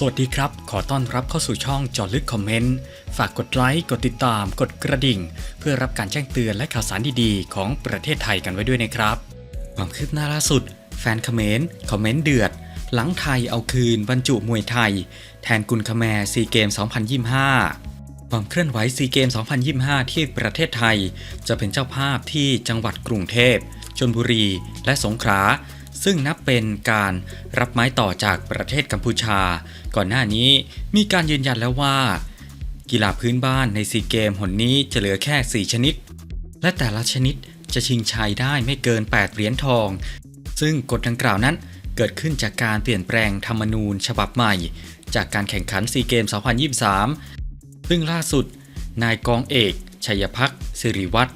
สวัสดีครับ ขอต้อนรับเข้าสู่ช่องจอลึกคอมเมนต์ ฝากกดไลค์ กดติดตาม กดกระดิ่ง เพื่อรับการแจ้งเตือนและข่าวสารดีๆ ของประเทศไทยกันไว้ด้วยนะครับ ความคืบหน้าล่าสุด แฟนคอมเมนต์คอมเมนต์เดือด หลังไทยเอาคืนบรรจุมวยไทย แทนกุลคแมร์ซีเกม 2025 ความเคลื่อนไหวซีเกม 2025 ที่ประเทศไทย จะเป็นเจ้าภาพที่จังหวัดกรุงเทพชลบุรี และสงขลา ซึ่งนับเป็นการรับไม้ต่อจากประเทศกัมพูชา ก่อนหน้านี้มีการยืนยันแล้วว่า กีฬาพื้นบ้านในซีเกมหนนี้จะเหลือแค่ 4 ชนิด และแต่ละชนิดจะชิงชัยได้ไม่เกิน 8 เหรียญทอง ซึ่งกฎดังกล่าวนั้นเกิดขึ้นจากการเปลี่ยนแปลงธรรมนูญฉบับใหม่ จากการแข่งขันซีเกม 2023 ซึ่งล่าสุด นายกองเอก ชัยพักสิริวัตร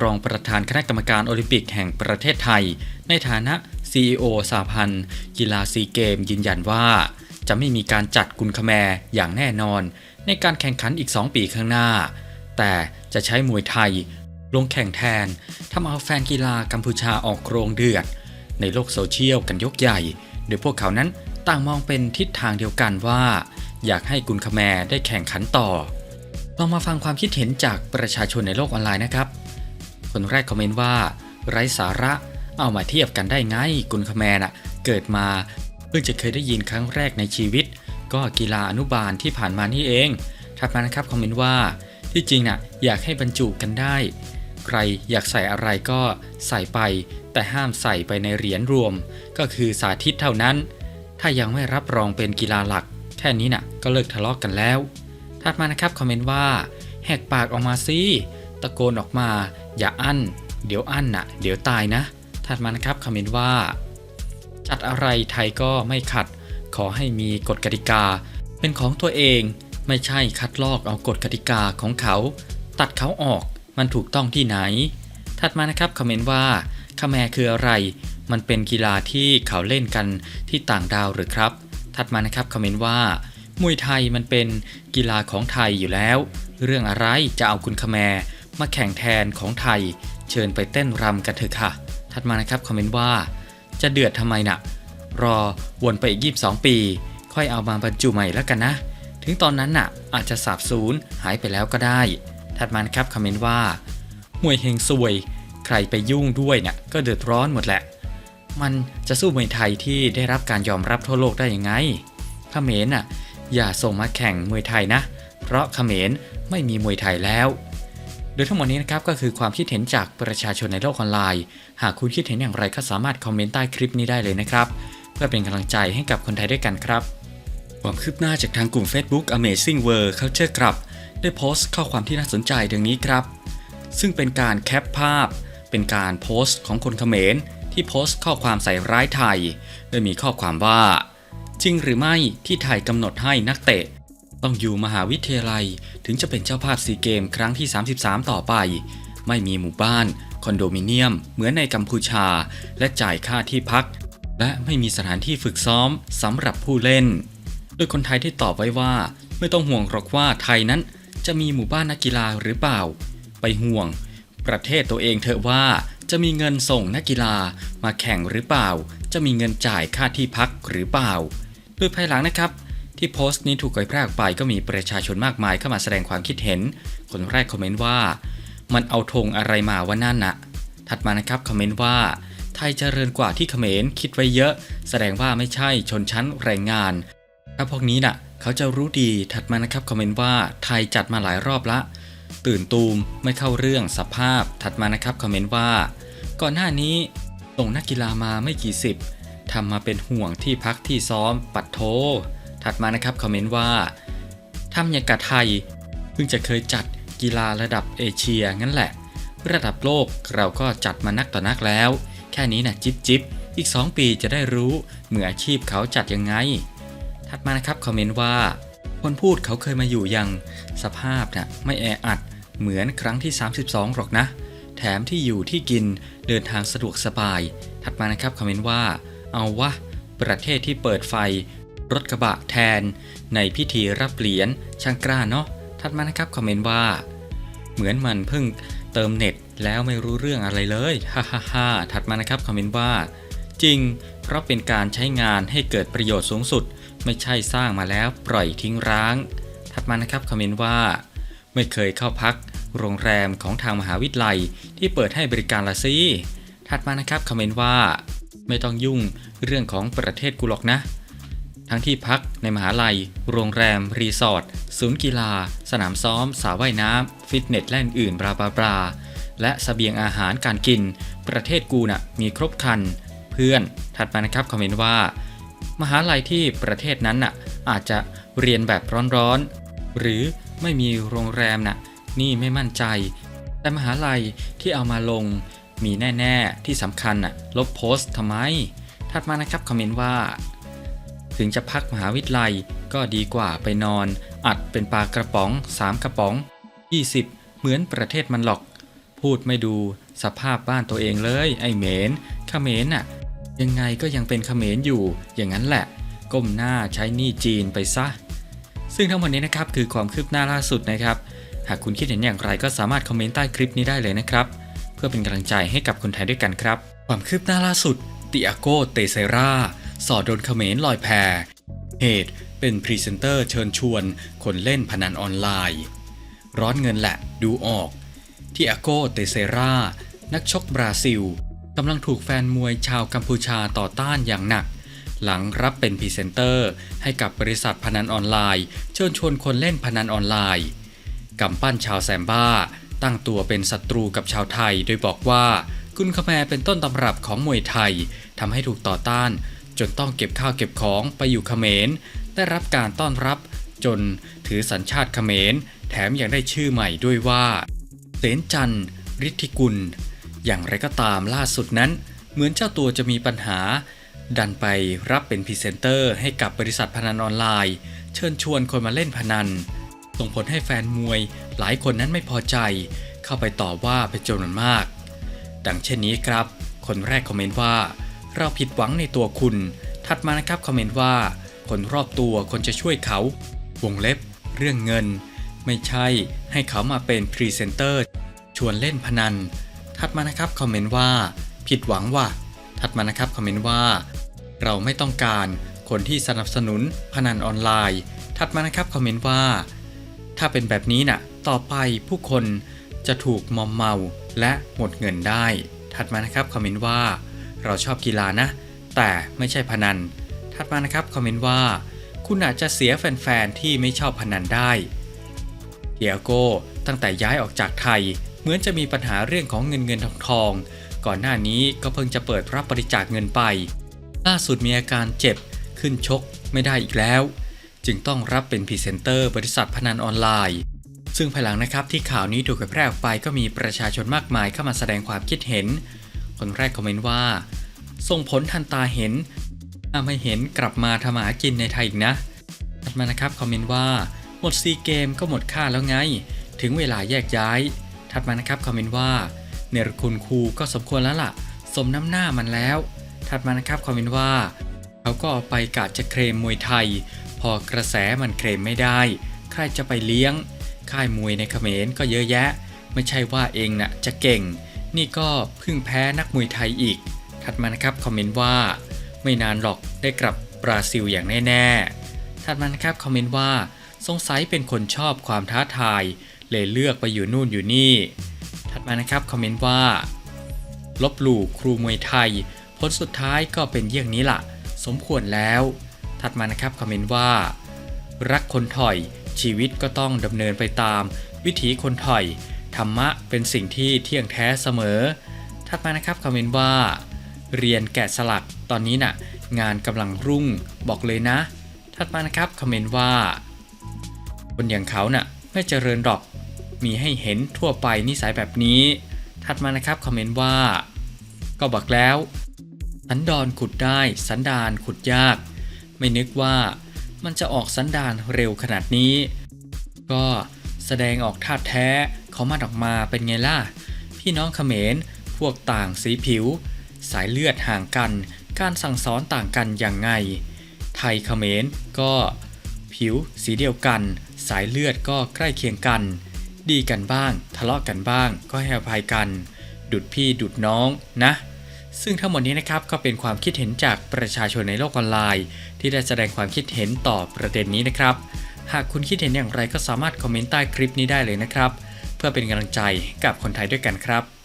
รองประธานคณะกรรมการโอลิมปิกแห่งประเทศไทย ในฐานะ CEO สาพันธ์ กีฬาซีเกมยืนยันว่า จะไม่มีการจัดกุลคแมอย่างแน่นอน ในการแข่งขันอีก 2 ปีข้างหน้า แต่จะใช้มวยไทย ลงแข่งแทนทำเอาแฟนกีฬากัมพูชาออกโครงเดือด ในโลกโซเชียลกันยกใหญ่ โดยพวกเขานั้นต่างมองเป็นทิศทางเดียวกันว่า อยากให้กุลคแมได้แข่งขันต่อลองมาฟังความคิดเห็นจากประชาชนในโลกออนไลน์นะครับ คนแรกคอมเมนต์ว่า ไร้สาระ เอามาเทียบกันได้ไงกุลคแมน่ะเกิดมาเพิ่งจะเคยได้ยินครั้งแรกในชีวิต ก็กีฬาอนุบาลที่ผ่านมานี่เองถัดมานะครับคอมเมนต์ว่าที่จริงน่ะอยากให้บรรจุกันได้ ใครอยากใส่อะไรก็ใส่ไป แต่ห้ามใส่ไปในเหรียญรวม ก็คือสาธิตเท่านั้น ถ้ายังไม่รับรองเป็นกีฬาหลัก แค่นี้น่ะก็เลิกทะเลาะกกันแล้วถัดมานะครับคอมเมนต์ว่าแหกปากออกมาสิตะโกนออกมา อย่าอั้น เดี๋ยวอั้นน่ะ เดี๋ยวตายนะ ถัดมานะครับคอมเมนต์ว่า จัดอะไรไทยก็ไม่ขัด ขอให้มีกฎกติกา เป็นของตัวเองไม่ใช่คัดลอกเอากฎกติกาของเขา ตัดเขาออกมันถูกต้องที่ไหน ถัดมานะครับคอมเมนต์ว่าคาแมคืออะไร มันเป็นกีฬาที่เขาเล่นกันที่ต่างดาวหรือครับ ถัดมานะครับคอมเมนต์ว่ามวยไทยมันเป็นกีฬาของไทยอยู่แล้ว เรื่องอะไรจะเอาคุณคาแมมาแข่งแทนของไทย เชิญไปเต้นรำกันเถอะค่ะ ถัดมานะครับคอมเมนต์ว่า จะเดือดทำไมนะ่ะ รอวนไปอีก 22 ปี ค่อยเอามาบรรจุใหม่แล้วกันนะ ถึงตอนนั้นน่ะอาจจะสาบสูญหายไปแล้วก็ได้ ถัดมานะครับคอมเมนต์ว่ามวยเฮงซวย ใครไปยุ่งด้วยเนี่ยก็เดือดร้อนหมดแหละ มันจะสู้มวยไทยที่ได้รับการยอมรับทั่วโลกได้ยังไงเขมรน่ะอย่าส่งมาแข่งมวยไทยนะ เพราะเขมรไม่มีมวยไทยแล้ว ยทั้งหมดนี้นะครับก็คือความคิดเห็นจากประชาชนในโลกออนไลน์ หากคุณคิดเห็นอย่างไรก็สามารถคอมเมนต์ใต้คลิปนี้ได้เลยนะครับ เพื่อเป็นกำลังใจให้กับคนไทยด้วยกันครับ ความคืบหน้าจากทางกลุ่ม Facebook Amazing World Culture Club ได้โพสต์ข้อความที่น่าสนใจดังนี้ครับ ซึ่งเป็นการแคปภาพ เป็นการโพสต์ของคนเขมรที่โพสต์ข้อความใส่ร้ายไทย โดยมีข้อความว่า จริงหรือไม่ที่ไทยกำหนดให้นักเตะ ต้องอยู่มหาวิทยาลัยถึงจะเป็นเจ้าภาพซีเกมครั้งที่ 33 ต่อไป ไม่มีหมู่บ้าน คอนโดมิเนียม เหมือนในกัมพูชา และจ่ายค่าที่พัก และไม่มีสถานที่ฝึกซ้อมสำหรับผู้เล่น โดยคนไทยได้ตอบไว้ว่า ไม่ต้องห่วงหรอกว่าไทยนั้น จะมีหมู่บ้านนักกีฬาหรือเปล่า ไปห่วง ประเทศตัวเองเถอะว่าจะมีเงินส่งนักกีฬามาแข่งหรือเปล่า จะมีเงินจ่ายค่าที่พักหรือเปล่าโดยภายหลังนะครับ ที่โพสต์นี้ถูกเผยแพร่ออกไปก็มีประชาชนมากมายเข้ามาแสดงความคิดเห็น คนแรกคอมเมนต์ว่า มันเอาธงอะไรมาว่านั่นนะถัดมานะครับคอมเมนต์ว่า ไทยเจริญกว่าที่เขมรคิดไว้เยอะ แสดงว่าไม่ใช่ชนชั้นแรงงาน ถ้าพวกนี้น่ะ เขาจะรู้ดีถัดมานะครับคอมเมนต์ว่าไทยจัดมาหลายรอบละ ตื่นตูมไม่เข้าเรื่องสภาพ ถัดมานะครับคอมเมนต์ว่า ก่อนหน้านี้ส่งนักกีฬามาไม่กี่สิบทำมาเป็นห่วงที่พักที่ซ้อมปัดโท ถัดมานะครับคอมเมนต์ว่าทำอย่างกับไทย เพิ่งจะเคยจัดกีฬาระดับเอเชียงั้นแหละ ระดับโลกเราก็จัดมานักต่อนักแล้ว แค่นี้นะจิบจิบอีก 2 ปีจะได้รู้เมืออาชีพเขาจัดยังไง ถัดมานะครับคอมเมนต์ว่า คนพูดเขาเคยมาอยู่ยังสภาพนะ่ะไม่แออัดเหมือนครั้งที่ 32 หรอกนะ แถมที่อยู่ที่กินเดินทางสะดวกสบาย ถัดมานะครับคอมเมนต์ว่า เอาวะ ประเทศที่เปิดไฟ รถกระบะแทน ในพิธีรับเหรียญช่างกล้าเนาะถัดมานะครับคอมเมนต์ว่า เหมือนมันเพิ่งเติมเน็ตแล้วไม่รู้เรื่องอะไรเลยฮ่าฮ่าฮ่าถัดมานะครับคอมเมนต์ว่า จริง เพราะเป็นการใช้งานให้เกิดประโยชน์สูงสุด ไม่ใช่สร้างมาแล้วปล่อยทิ้งร้าง ถัดมานะครับคอมเมนต์ว่า ไม่เคยเข้าพัก โรงแรมของทางมหาวิทยาลัยที่เปิดให้บริการละสิถัดมานะครับคอมเมนต์ว่า ไม่ต้องยุ่งเรื่องของประเทศกูหรอกนะ ทั้งที่พักในมหาลัย โรงแรม รีสอร์ท ศูนย์กีฬา สนามซ้อมสระว่ายน้ำ ฟิตเนสและอื่นๆบลาบลาบลาและสเสบียงอาหารการกิน ประเทศกูน่ะมีครบครัน เพื่อนถัดมานะครับคอมเมนต์ว่า มหาลัยที่ประเทศนั้นน่ะอาจจะเรียนแบบร้อนๆ หรือไม่มีโรงแรมน่ะนี่ไม่มั่นใจ แต่มหาลัยที่เอามาลงมีแน่ ๆ ที่สำคัญน่ะลบโพสต์ทำไม ถัดมานะครับคอมเมนต์ว่า ถึงจะพักมหาวิทยาลัยก็ดีกว่าไปนอน อัดเป็นปลากระป๋อง 3 กระป๋อง 20 เหมือนประเทศมันหรอก พูดไม่ดูสภาพบ้านตัวเองเลย ไอ้เหมนเขมรน่ะ ยังไงก็ยังเป็นเขมรอยู่ อย่างนั้นแหละ ก้มหน้าใช้หนี้จีนไปซะ ซึ่งทั้งหมดนี้นะครับคือความคืบหน้าล่าสุดนะครับ หากคุณคิดเห็นอย่างไรก็สามารถคอมเมนต์ใต้คลิปนี้ได้เลยนะครับ เพื่อเป็นกำลังใจให้กับคนไทยด้วยกันครับ ความคืบหน้าล่าสุดติอาโกเตเซรา สอดโดนเขมรลอยแพเหตุเป็นพรีเซนเตอร์เชิญชวน คนเล่นพนันออนไลน์ ร้อนเงินแหละดูออก ที่อาโกเตเซรานักชกบราซิลกำลังถูกแฟนมวยชาวกัมพูชาต่อต้านอย่างหนัก หลังรับเป็นพรีเซนเตอร์ให้กับบริษัทพนันออนไลน์ เชิญชวนคนเล่นพนันออนไลน์กำปั้นชาวแซมบ้า ตั้งตัวเป็นศัตรูกับชาวไทย โดยบอกว่ากุนคาแมเป็นต้นตำรับของมวยไทยทำให้ถูกต่อต้าน จนต้องเก็บข้าวเก็บของไปอยู่เขมร ได้รับการต้อนรับจนถือสัญชาติเขมร แถมยังได้ชื่อใหม่ด้วยว่าเสนจันทร์ฤทธิกุล อย่างไรก็ตามล่าสุดนั้น เหมือนเจ้าตัวจะมีปัญหา ดันไปรับเป็นพรีเซนเตอร์ให้กับบริษัทพนันออนไลน์ เชิญชวนคนมาเล่นพนัน ส่งผลให้แฟนมวยหลายคนนั้นไม่พอใจ เข้าไปต่อว่าเป็นจำนวนมาก ดังเช่นนี้ครับ คนแรกคอมเมนต์ว่า เราผิดหวังในตัวคุณ ถัดมานะครับคอมเมนต์ว่า คนรอบตัวคนจะช่วยเขา วงเล็บ เรื่องเงิน ไม่ใช่ให้เขามาเป็นพรีเซนเตอร์ชวนเล่นพนัน ถัดมานะครับคอมเมนต์ว่า ผิดหวังว่ะ ถัดมานะครับคอมเมนต์ว่า เราไม่ต้องการคนที่สนับสนุนพนันออนไลน์ ถัดมานะครับคอมเมนต์ว่า ถ้าเป็นแบบนี้น่ะ ต่อไปผู้คนจะถูกมอมเมาและหมดเงินได้ ถัดมานะครับคอมเมนต์ว่า เราชอบกีฬานะ แต่ไม่ใช่พนัน ถัดมานะครับคอมเมนต์ว่า คุณอาจจะเสียแฟนๆที่ไม่ชอบพนันได้เดียโก้ตั้งแต่ย้ายออกจากไทย เหมือนจะมีปัญหาเรื่องของเงินเงินทองทอง ก่อนหน้านี้ก็เพิ่งจะเปิดรับบริจาคเงินไป ล่าสุดมีอาการเจ็บขึ้นชกไม่ได้อีกแล้ว จึงต้องรับเป็นพรีเซนเตอร์บริษัทพนันออนไลน์ ซึ่งภายหลังนะครับที่ข่าวนี้ถูกเผยแพร่ออกไปก็มีประชาชนมากมายเข้ามาแสดงความคิดเห็น คนแรกคอมเมนต์ว่า ส่งผลทันตาเห็นถ้าไม่เห็นกลับมาทำมาหากินในไทยอีกนะถัดมานะครับคอมเมนต์ว่า หมดซีเกมก็หมดค่าแล้วไง ถึงเวลาแยกย้าย ถัดมานะครับคอมเมนต์ว่า เนรคุณครูก็สมควรแล้วล่ะ สมน้ำหน้ามันแล้ว ถัดมานะครับคอมเมนต์ว่าเขาก็เอาไปกาดจะเคลมมวยไทย พอกระแสมันเคลมไม่ได้ ใครจะไปเลี้ยง ค่ายมวยในเขมรก็เยอะแยะ ไม่ใช่ว่าเองน่ะจะเก่ง นี่ก็เพิ่งแพ้นักมวยไทยอีก ถัดมานะครับคอมเมนต์ว่า ไม่นานหรอกได้กลับบราซิลอย่างแน่ๆ ถัดมานะครับคอมเมนต์ว่าสงสัยเป็นคนชอบความท้าทาย เลยเลือกไปอยู่นู่นอยู่นี่ ถัดมานะครับคอมเมนต์ว่า ลบหลู่ครูมวยไทย ผลสุดท้ายก็เป็นเยี่ยงนี้ล่ะ สมควรแล้ว ถัดมานะครับคอมเมนต์ว่า รักคนถอย ชีวิตก็ต้องดำเนินไปตาม วิถีคนถอย ธรรมะเป็นสิ่งที่เที่ยงแท้เสมอ ถัดมานะครับคอมเมนต์ว่า เรียนแกะสลักตอนนี้น่ะงานกำลังรุ่งบอกเลยนะ ถัดมานะครับคอมเมนต์ว่า คนอย่างเขาน่ะไม่เจริญหรอก มีให้เห็นทั่วไปนิสัยแบบนี้ ถัดมานะครับคอมเมนต์ว่า ก็บอกแล้วสันดอนขุดได้สันดานขุดยาก ไม่นึกว่ามันจะออกสันดานเร็วขนาดนี้ ก็ แสดงออกท่าแท้เขามาออกมาเป็นไงล่ะ พี่น้องเขมร พวกต่างสีผิว สายเลือดห่างกัน การสั่งสอนต่างกันอย่างไง ไทยเขมรก็ผิวสีเดียวกัน สายเลือดก็ใกล้เคียงกัน ดีกันบ้าง ทะเลาะกันบ้าง ก็ให้อภัยกัน ดุดพี่ดุดน้องนะ ซึ่งทั้งหมดนี้นะครับก็เป็นความคิดเห็นจากประชาชนในโลกออนไลน์ ที่ได้แสดงความคิดเห็นต่อประเด็นนี้นะครับ หากคุณคิดเห็นอย่างไรก็สามารถคอมเมนต์ใต้คลิปนี้ได้เลยนะครับ เพื่อเป็นกำลังใจกับคนไทยด้วยกันครับ